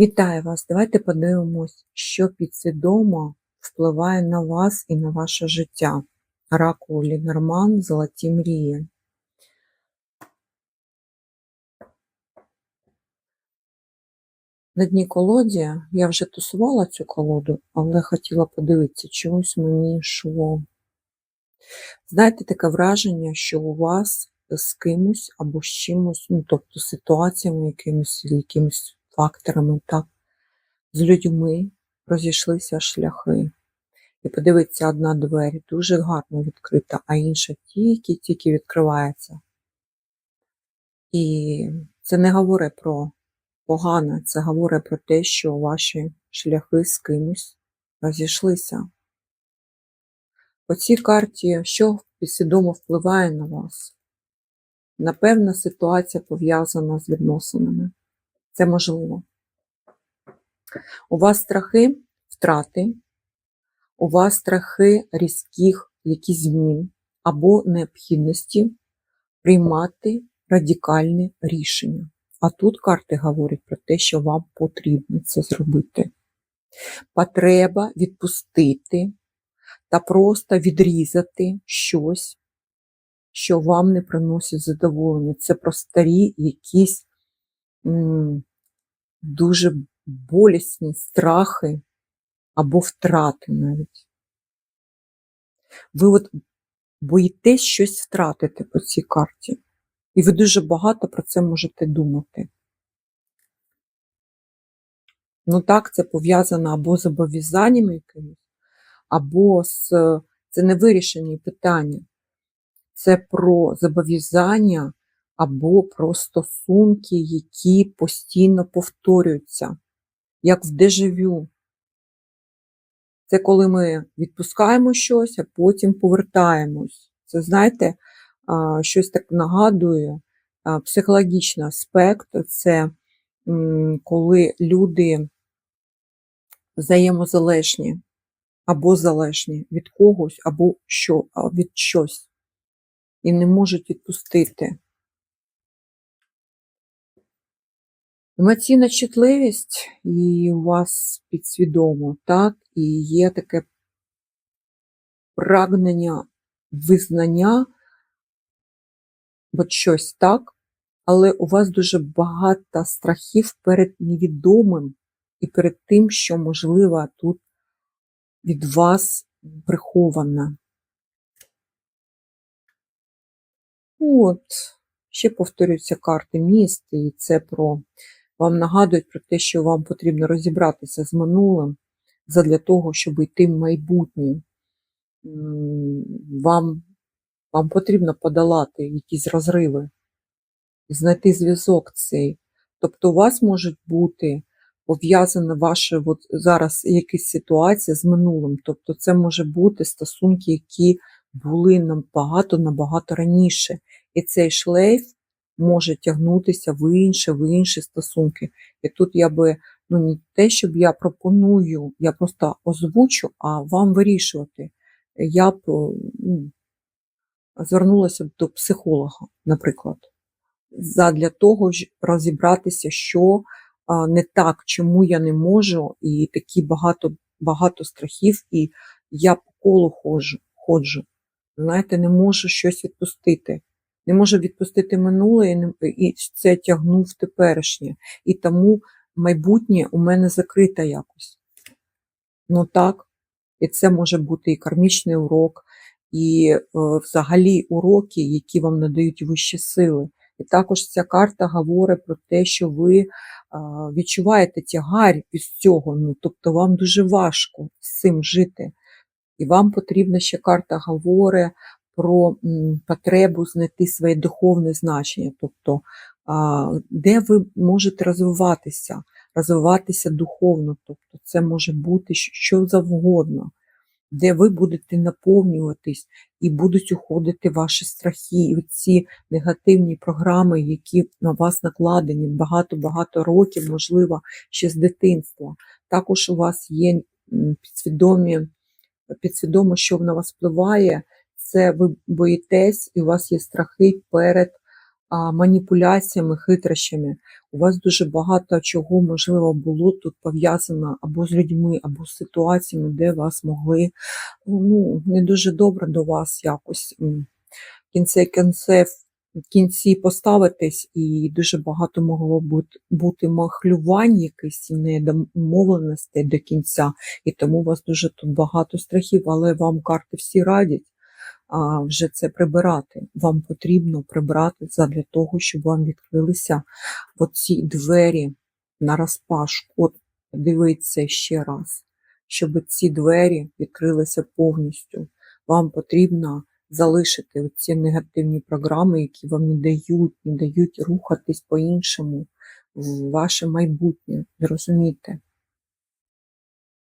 Вітаю вас! Давайте подивимось, що підсвідомо впливає на вас і на ваше життя. Оракул Лінорман Золоті мрії. На дні колоді я вже тусувала цю колоду, але хотіла подивитися, чомусь мені йшло. Знаєте, таке враження, що у вас з кимось або з чимось, ну, тобто ситуаціями, якимись, якимись факторами, так, з людьми розійшлися шляхи. І подивиться, одна двері дуже гарно відкрита, а інша тільки-тільки відкривається. І це не говорить про погане, це говорить про те, що ваші шляхи з кимось розійшлися. По цій карті, що підсвідомо впливає на вас? Напевно, ситуація пов'язана з відносинами. Це можливо. У вас страхи втрати, у вас страхи різких якісь змін або необхідності приймати радикальне рішення. А тут карти говорять про те, що вам потрібно це зробити. Потреба відпустити та просто відрізати щось, що вам не приносить задоволення. Це про старі якісь дуже болісні страхи або втрати навіть. Ви от боїтесь щось втратити по цій карті. І ви дуже багато про це можете думати. Ну так, це пов'язано або з зобов'язаннями якимись, або з це не вирішені питання. Це про зобов'язання або про стосунки, які постійно повторюються, як в дежавю. Це коли ми відпускаємо щось, а потім повертаємось. Це, знаєте, щось так нагадує, психологічний аспект це коли люди взаємозалежні або залежні від когось, або що, від щось, і не можуть відпустити. Емоційна чутливість і у вас підсвідомо, так, і є таке прагнення визнання, от щось так, але у вас дуже багато страхів перед невідомим і перед тим, що, можливо, тут від вас приховано. От, ще повторюються карти міст, і це про вам нагадують про те, що вам потрібно розібратися з минулим задля того, щоб йти в майбутнє. Вам вам потрібно подолати якісь розриви, знайти зв'язок цей. Тобто у вас можуть бути пов'язана ваша от зараз якась ситуація з минулим. Тобто це може бути стосунки, які були набагато-набагато раніше. І цей шлейф може тягнутися в інші, в інші стосунки. І тут я би, ну не те, щоб я пропоную, я просто озвучу, а вам вирішувати. Я б ну, звернулася до психолога, наприклад, задля того, щоб розібратися, що не так, чому я не можу, і такі багато багато страхів, і я по колу ходжу, ходжу. Знаєте, не можу щось відпустити не можу відпустити минуле і це тягнув теперішнє. І тому майбутнє у мене закрите якось. Ну так, і це може бути і кармічний урок, і е, взагалі уроки, які вам надають вищі сили. І також ця карта говорить про те, що ви е, відчуваєте тягар від цього, ну, тобто вам дуже важко з цим жити. І вам потрібна ще карта говорить про потребу знайти своє духовне значення, тобто де ви можете розвиватися, розвиватися духовно, тобто це може бути що завгодно, де ви будете наповнюватись і будуть уходити ваші страхи, і ці негативні програми, які на вас накладені багато-багато років, можливо, ще з дитинства. Також у вас є підсвідомі, підсвідомо, що на вас впливає це ви боїтесь, і у вас є страхи перед а, маніпуляціями, хитрощами. У вас дуже багато чого, можливо, було тут пов'язано або з людьми, або з ситуаціями, де вас могли ну, не дуже добре до вас якось в кінці кінцев, в кінці поставитись, і дуже багато могло бути, бути махлювань якихось і недомовленостей до кінця, і тому у вас дуже тут багато страхів, але вам карти всі радять а, вже це прибирати. Вам потрібно прибрати задля того, щоб вам відкрилися оці двері на розпашку. От дивіться ще раз, щоб ці двері відкрилися повністю. Вам потрібно залишити ці негативні програми, які вам не дають, не дають рухатись по-іншому в ваше майбутнє. Зрозумійте?